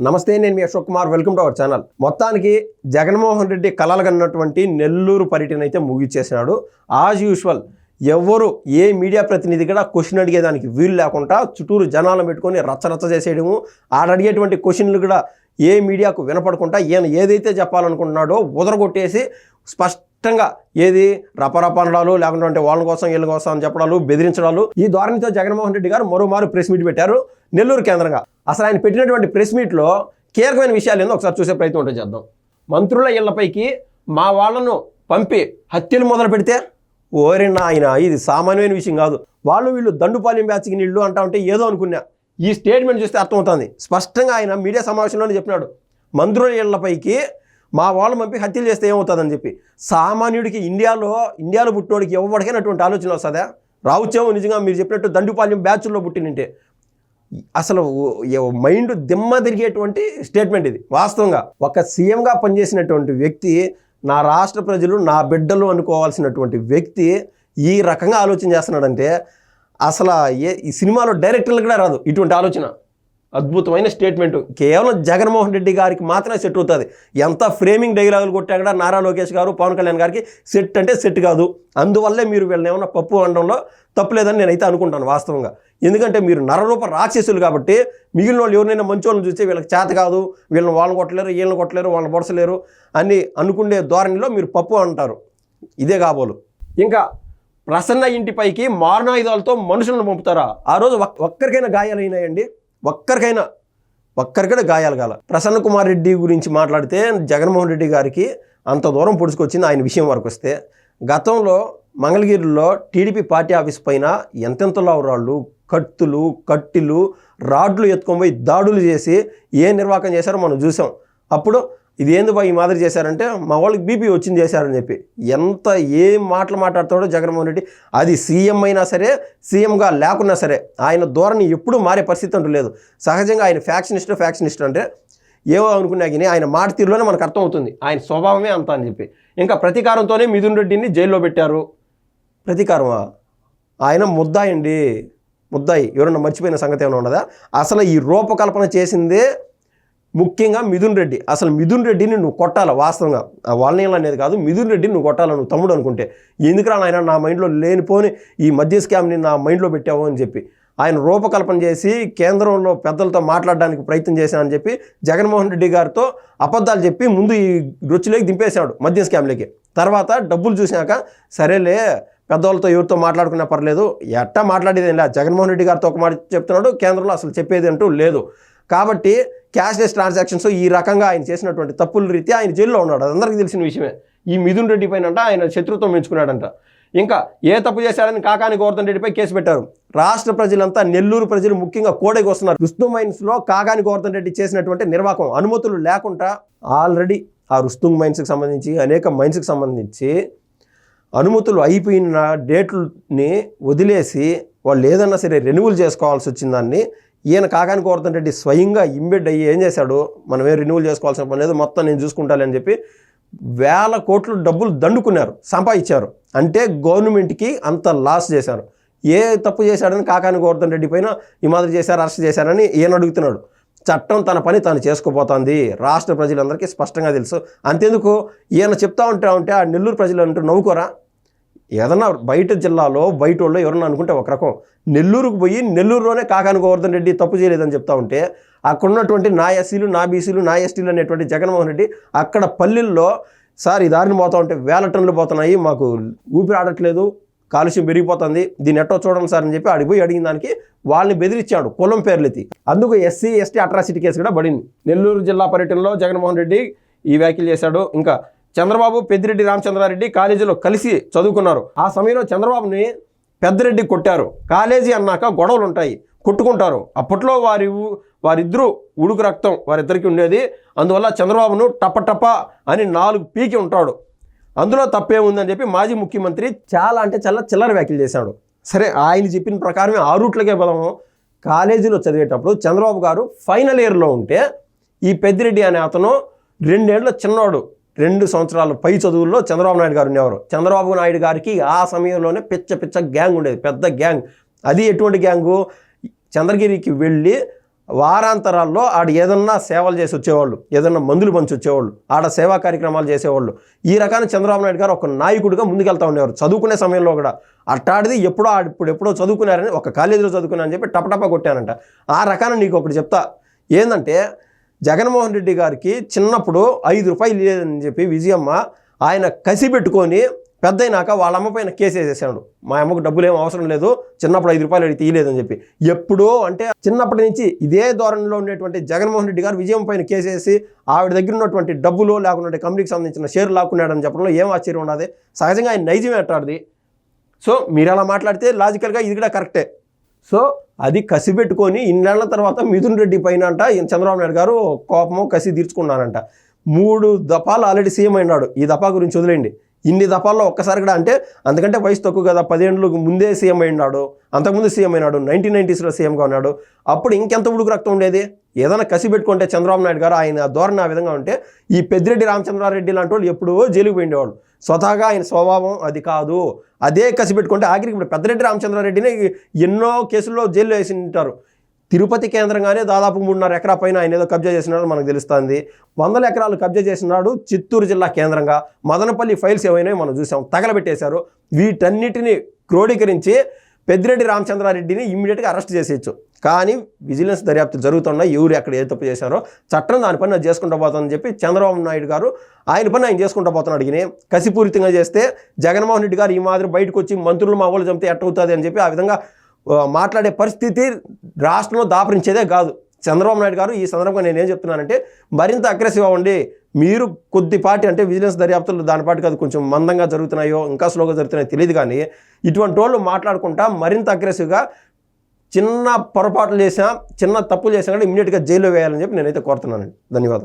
నమస్తే నేను మీ Ashok Kumar. Welcome to our channel. మొత్తానికి జగన్మోహన్ రెడ్డి కలలు కన్నటువంటి నెల్లూరు పర్యటన అయితే ముగిచ్చేసినాడు యాజ్ యూజువల్ ఎవరు ఏ మీడియా ప్రతినిధి కూడా క్వశ్చన్ అడిగేదానికి వీలు లేకుండా చుట్టూరు జనాలను పెట్టుకొని రచ్చరచ్చ చేసేయడము ఆడ అడిగేటువంటి క్వశ్చన్లు కూడా ఏ మీడియాకు వినపడకుండా ఈయన ఏదైతే చెప్పాలనుకుంటున్నాడో ఉదరగొట్టేసి స్పష్టంగా ఏది రపరపనడాలు లేకుంటే వాళ్ళ కోసం వీళ్ళ కోసం అని చెప్పడాలు బెదిరించడాలు. ఈ ధోరణితో జగన్మోహన్ రెడ్డి గారు మరోమారు ప్రెస్ మీట్ పెట్టారు. నెల్లూరు కేంద్రంగా. అసలు ఆయన పెట్టినటువంటి ప్రెస్ మీట్లో కీలకమైన విషయాలు ఏందో ఒకసారి చూసే ప్రయత్నం ఉంటుంది చేద్దాం. మంత్రుల ఇళ్ళపైకి మా వాళ్ళను పంపి హత్యలు మొదలు పెడితే ఓరి నాయన ఇది సామాన్యమైన విషయం కాదు. వాళ్ళు వీళ్ళు దండుపాలెం బ్యాచ్కి నీళ్ళు అంటా ఉంటే ఏదో అనుకున్నా. ఈ స్టేట్మెంట్ చూస్తే అర్థమవుతుంది. స్పష్టంగా ఆయన మీడియా సమావేశంలోనే చెప్పినాడు. మంత్రుల ఇళ్ళపైకి మా వాళ్ళు పంపి హత్యలు చేస్తే ఏమవుతుందని చెప్పి. సామాన్యుడికి ఇండియాలో ఇండియాలో పుట్టినోడికి ఎవరికైనటువంటి ఆలోచన వస్తుందా రావచ్చేమో నిజంగా మీరు చెప్పినట్టు దండుపాలెం బ్యాచ్లో పుట్టినంటే. అసలు మైండ్ దిమ్మ తిరిగేటువంటి స్టేట్మెంట్ ఇది వాస్తవంగా. ఒక సీఎంగా పనిచేసినటువంటి వ్యక్తి నా రాష్ట్ర ప్రజలు నా బిడ్డలు అనుకోవాల్సినటువంటి వ్యక్తి ఈ రకంగా ఆలోచన చేస్తున్నాడంటే అసలు ఏ ఈ సినిమాలో డైరెక్టర్లు కూడా రాదు ఇటువంటి ఆలోచన. అద్భుతమైన స్టేట్మెంట్. కేవలం జగన్మోహన్ రెడ్డి గారికి మాత్రమే సెట్ అవుతుంది. ఎంత ఫ్రేమింగ్ డైలాగులు కొట్టా కూడా నారా లోకేష్ గారు పవన్ కళ్యాణ్ గారికి సెట్ అంటే సెట్ కాదు. అందువల్లే మీరు వీళ్ళని ఏమన్నా పప్పు అనడంలో తప్పులేదని నేనైతే అనుకుంటాను వాస్తవంగా. ఎందుకంటే మీరు నరరూప రాక్షసులు కాబట్టి మిగిలిన వాళ్ళు ఎవరినైనా మంచి వాళ్ళని చూస్తే వీళ్ళకి చేత కాదు. వీళ్ళని వాళ్ళని కొట్టలేరు వీళ్ళని కొట్టలేరు వాళ్ళని పొడసలేరు అని అనుకునే ధోరణిలో మీరు పప్పు అంటారు. ఇదే కాబోలు. ఇంకా ప్రసన్న ఇంటిపైకి మారణాయుధాలతో మనుషులను పంపుతారా? ఆ రోజు ఒక్- ఒక్కరికైనా గాయాలైనాయండి? ఒక్కరికైనా ఒక్కరికైనా గాయాలు కాల. ప్రసన్న కుమార్ రెడ్డి గురించి మాట్లాడితే జగన్మోహన్ రెడ్డి గారికి అంత దూరం పొడుచుకొచ్చింది ఆయన విషయం వరకు వస్తే గతంలో మంగళగిరిలో టీడీపీ పార్టీ ఆఫీస్ పైన ఎంతెంత రాళ్ళు కత్తులు కట్టిలు రాడ్లు ఎత్తుకొని పోయి దాడులు చేసి ఏ నిర్వాహకం చేశారో మనం చూసాం. అప్పుడు ఇది ఏంది బా ఈ మాదిరి చేశారంటే మా వాళ్ళకి బీపీ వచ్చింది చేశారని చెప్పి. ఎంత ఏం మాటలు మాట్లాడతాడో జగన్మోహన్ రెడ్డి. అది సీఎం అయినా సరే సీఎంగా లేకున్నా సరే ఆయన ధోరణి ఎప్పుడూ మారే పరిస్థితి అంటూ లేదు. సహజంగా ఆయన ఫ్యాక్షనిస్ట్ ఫ్యాక్షనిస్ట్ అంటే ఏవో అనుకున్నా కానీ ఆయన మాట తీరులోనే మనకు అర్థమవుతుంది. ఆయన స్వభావమే అంత అని చెప్పి. ఇంకా ప్రతీకారంతోనే మిథున్ రెడ్డిని జైల్లో పెట్టారు. ప్రతీకారమా? ఆయన ముద్దాయండి ముద్దాయి. ఎవరన్నా మర్చిపోయిన సంగతి ఏమైనా ఉన్నదా? అసలు ఈ రూపకల్పన చేసిందే ముఖ్యంగా మిథున్ రెడ్డి. అసలు మిథున్ రెడ్డిని నువ్వు కొట్టాల వాస్తవంగా? ఆ వాళ్ళని అనేది కాదు మిథున్ రెడ్డిని నువ్వు కొట్టాలి నువ్వు తమ్ముడు అనుకుంటే? ఎందుకురా ఆయన నా మైండ్లో లేనిపోని ఈ మధ్య స్కామ్ని నా మైండ్లో పెట్టావు అని చెప్పి. ఆయన రూపకల్పన చేసి కేంద్రంలో పెద్దలతో మాట్లాడడానికి ప్రయత్నం చేశానని చెప్పి జగన్మోహన్ రెడ్డి గారితో అబద్ధాలు చెప్పి ముందు ఈ రొచ్చులోకి దింపేశాడు మద్యం స్కామ్లోకి. తర్వాత డబ్బులు చూశాక సరేలే పెద్దవాళ్ళతో ఎవరితో మాట్లాడుకున్నా పర్లేదు ఎట్టా మాట్లాడేది ఏం లేదు జగన్మోహన్ రెడ్డి గారితో ఒక మాట చెప్తున్నాడు కేంద్రంలో అసలు చెప్పేది అంటూ లేదు. కాబట్టి క్యాష్లెస్ ట్రాన్సాక్షన్స్ ఈ రకంగా ఆయన చేసినటువంటి తప్పుల రీత్యా ఆయన జైల్లో ఉన్నాడు. అందరికీ తెలిసిన విషయమే. ఈ మిథున్ రెడ్డి పైన అంట ఆయన శత్రుత్వం పెంచుకున్నాడంట. ఇంకా ఏ తప్పు చేశాడని కాకాని గోవర్ధన్ రెడ్డిపై కేసు పెట్టారు. రాష్ట్ర ప్రజలంతా నెల్లూరు ప్రజలు ముఖ్యంగా కోడకి వస్తున్నారు రుస్తు మైన్స్లో కాకాని గోవర్ధన్ రెడ్డి చేసినటువంటి నిర్వాహకం అనుమతులు లేకుండా ఆల్రెడీ ఆ రుస్తుంగ్ మైన్స్కి సంబంధించి అనేక మైన్స్కి సంబంధించి అనుమతులు అయిపోయిన డేట్లని వదిలేసి వాళ్ళు ఏదన్నా సరే రెన్యువల్ చేసుకోవాల్సి వచ్చిన దాన్ని ఈయన కాకాని కోరుతుంటే రెడ్డి స్వయంగా ఇంబెడ్ అయ్యి ఏం చేశాడు? మనం రిన్యూవల్ చేసుకోవాల్సిన పని లేదు మొత్తం నేను చూసుకుంటానని చెప్పి వేల కోట్లు డబ్బులు దండుకున్నారు సంపాదించారు. అంటే గవర్నమెంట్కి అంత లాస్ చేశారు. ఏ తప్పు చేశాడని కాకాని గోవర్ధన్ రెడ్డి పైన ఈ మాదిరి చేశారు అరెస్ట్ చేశారని ఈయన అడుగుతున్నాడు. చట్టం తన పని తాను చేసుకోబోతోంది రాష్ట్ర ప్రజలందరికీ స్పష్టంగా తెలుసు. అంతేందుకు? ఈయన చెప్తా ఉంటా ఉంటే ఆ నెల్లూరు ప్రజలు అంటూ నవ్వుకోరా? ఏదన్నా బయట జిల్లాలో బయట వాళ్ళు ఎవరన్నా అనుకుంటే ఒక రకం నెల్లూరుకు పోయి నెల్లూరులోనే కాకాను గోవర్ధన్ రెడ్డి తప్పు చేయలేదని చెప్తా ఉంటే అక్కడ ఉన్నటువంటి నా ఎస్సీలు నా బీసీలు నా ఎస్టీలు అనేటువంటి జగన్మోహన్ రెడ్డి అక్కడ పల్లెల్లో సార్ ఈ దారిని పోతా ఉంటే వేల టన్నులు పోతున్నాయి మాకు ఊపిరి ఆడట్లేదు కాలుష్యం పెరిగిపోతుంది దీన్ని ఎట్టో చూడండి సార్ అని చెప్పి అడిగిపోయి అడిగిన దానికి వాళ్ళని బెదిరించాడు కులం పేర్లెత్తి. అందుకు ఎస్సీ ఎస్టీ అట్రాసిటీ కేసు కూడా పడింది. నెల్లూరు జిల్లా పర్యటనలో జగన్మోహన్ రెడ్డి ఈ వ్యాఖ్యలు చేశాడు. ఇంకా చంద్రబాబు పెద్దిరెడ్డి రామచంద్రారెడ్డి కాలేజీలో కలిసి చదువుకున్నారు. ఆ సమయంలో చంద్రబాబుని పెద్దరెడ్డి కొట్టారు. కాలేజీ అన్నాక గొడవలు ఉంటాయి కొట్టుకుంటారు. అప్పట్లో వారి వారిద్దరూ ఉడుకు రక్తం వారిద్దరికి ఉండేది. అందువల్ల చంద్రబాబును టప టప అని నాలుగు పీకి ఉంటాడు. అందులో తప్పే ఉందని చెప్పి మాజీ ముఖ్యమంత్రి చాలా అంటే చాలా చిల్లర వ్యాఖ్యలు చేశాడు. సరే ఆయన చెప్పిన ప్రకారమే ఆ రూట్లకే బలము కాలేజీలో చదివేటప్పుడు చంద్రబాబు గారు ఫైనల్ ఇయర్లో ఉంటే ఈ పెద్దిరెడ్డి అనే అతను రెండేళ్ళ చిన్నవాడు రెండు సంవత్సరాల పై చదువుల్లో చంద్రబాబు నాయుడు గారు ఉండేవారు. చంద్రబాబు నాయుడు గారికి ఆ సమయంలోనే పిచ్చ పిచ్చ గ్యాంగ్ ఉండేది. పెద్ద గ్యాంగ్. అది ఎటువంటి గ్యాంగు? చంద్రగిరికి వెళ్ళి వారాంతరాల్లో ఆడ ఏదన్నా సేవలు చేసి వచ్చేవాళ్ళు ఏదన్నా మందులు పంచి వచ్చేవాళ్ళు ఆడ సేవా కార్యక్రమాలు చేసేవాళ్ళు. ఈ రకాన్ని చంద్రబాబు నాయుడు గారు ఒక నాయకుడిగా ముందుకెళ్తా ఉండేవారు. చదువుకునే సమయంలో కూడా. అట్టాడిది ఎప్పుడో ఇప్పుడు ఎప్పుడో చదువుకున్నారని ఒక కాలేజీలో చదువుకున్నారని చెప్పి టపటపా కొట్టానంట. ఆ రకాన్ని నీకు ఒకటి చెప్తా. ఏంటంటే జగన్మోహన్ రెడ్డి గారికి చిన్నప్పుడు ఐదు రూపాయలు లేదని చెప్పి విజయమ్మ ఆయన కసి పెట్టుకొని పెద్దయినాక వాళ్ళ అమ్మ పైన కేసు వేసేసాడు. మా అమ్మకు డబ్బులు ఏం అవసరం లేదు చిన్నప్పుడు ఐదు రూపాయలు అడిగి తీయలేదని చెప్పి. ఎప్పుడో అంటే చిన్నప్పటి నుంచి ఇదే ధోరణిలో ఉండేటువంటి జగన్మోహన్ రెడ్డి గారు విజయం పైన కేసేసి ఆవిడ దగ్గర ఉన్నటువంటి డబ్బులు లేకుండా కంపెనీకి సంబంధించిన షేర్ లాక్కున్నాడని చెప్పడంలో ఏం ఆశ్చర్యం ఉండదు. సహజంగా ఆయన నైజం ఎట్టాడిది సో మీరు అలా మాట్లాడితే లాజికల్గా ఇది కూడా కరెక్టే సో అది కసి పెట్టుకొని ఇన్నేళ్ళ తర్వాత మిథున్ రెడ్డి పైన అంట చంద్రబాబు నాయుడు గారు కోపము కసి తీర్చుకున్నానంట మూడు దఫాలు ఆల్రెడీ సీఎం అయినాడు. ఈ దఫా గురించి వదిలేండి ఇన్ని దఫాల్లో ఒక్కసారి కూడా అంటే అందుకంటే వయసు తక్కువ కదా పదేళ్ళకు ముందే సీఎం అయినాడు అంతకుముందు సీఎం అయినాడు నైన్టీన్ నైంటీస్లో సీఎంగా ఉన్నాడు అప్పుడు ఇంకెంత ఉడుకు రక్తం ఉండేది? ఏదైనా కసి పెట్టుకుంటే చంద్రబాబు నాయుడు గారు ఆయన ధోరణి ఆ విధంగా ఉంటే ఈ పెద్దిరెడ్డి రామచంద్రారెడ్డి లాంటి వాళ్ళు ఎప్పుడూ జైలుకు పోయిండేవాళ్ళు. స్వతహాగా ఆయన స్వభావం అది కాదు. అదే కసి పెట్టుకుంటే ఆఖరికి ఇప్పుడు పెద్దరెడ్డి రామచంద్రారెడ్డిని ఎన్నో కేసుల్లో జైల్లో వేసి ఉంటారు తిరుపతి కేంద్రంగానే దాదాపు మూడున్నర ఎకరా పైన ఆయన ఏదో కబ్జా చేసినాడు మనకు తెలుస్తుంది. వందల ఎకరాలు కబ్జా చేసినాడు చిత్తూరు జిల్లా కేంద్రంగా. మదనపల్లి ఫైల్స్ ఏమైనా మనం చూసాం. తగలబెట్టేశారు. వీటన్నిటిని క్రోడీకరించి పెద్దిరెడ్డి రామచంద్రారెడ్డిని ఇమ్మీడియట్గా అరెస్ట్ చేసేయచ్చు. కానీ విజిలెన్స్ దర్యాప్తు జరుగుతున్నా ఎవరు ఎక్కడ ఏ తప్పు చేశారో చట్టం దాని పని చేసుకుంటూ పోతుందని చెప్పి చంద్రబాబు నాయుడు గారు ఆయన పని ఆయన చేసుకుంటూ పోతున్నాడు ఈయన. కసిపూరితంగా చేస్తే జగన్మోహన్ రెడ్డి గారు ఈ మాదిరి బయటకు వచ్చి మంత్రులు మా వాళ్ళు చంపితే ఎట్టవుతుంది అని చెప్పి ఆ విధంగా మాట్లాడే పరిస్థితి రాష్ట్రంలో దాపరించేదే కాదు. చంద్రబాబు నాయుడు గారు ఈ సందర్భంగా నేను ఏం చెప్తున్నానంటే మరింత అగ్రెసివ్ అవ్వండి మీరు కొద్దిపాటి అంటే విజిలెన్స్ దర్యాప్తులు దానిపాటికి అది కొంచెం మందంగా జరుగుతున్నాయో ఇంకా స్లోగా జరుగుతున్నాయో తెలియదు కానీ ఇటువంటి వాళ్ళు మాట్లాడుకుంటా మరింత అగ్రెసివ్గా చిన్న పొరపాట్లు చేసినా చిన్న తప్పులు చేసినా కూడా ఇమీడియట్గా జైల్లో వేయాలని చెప్పి నేనైతే కోరుతున్నానండి. ధన్యవాదాలు.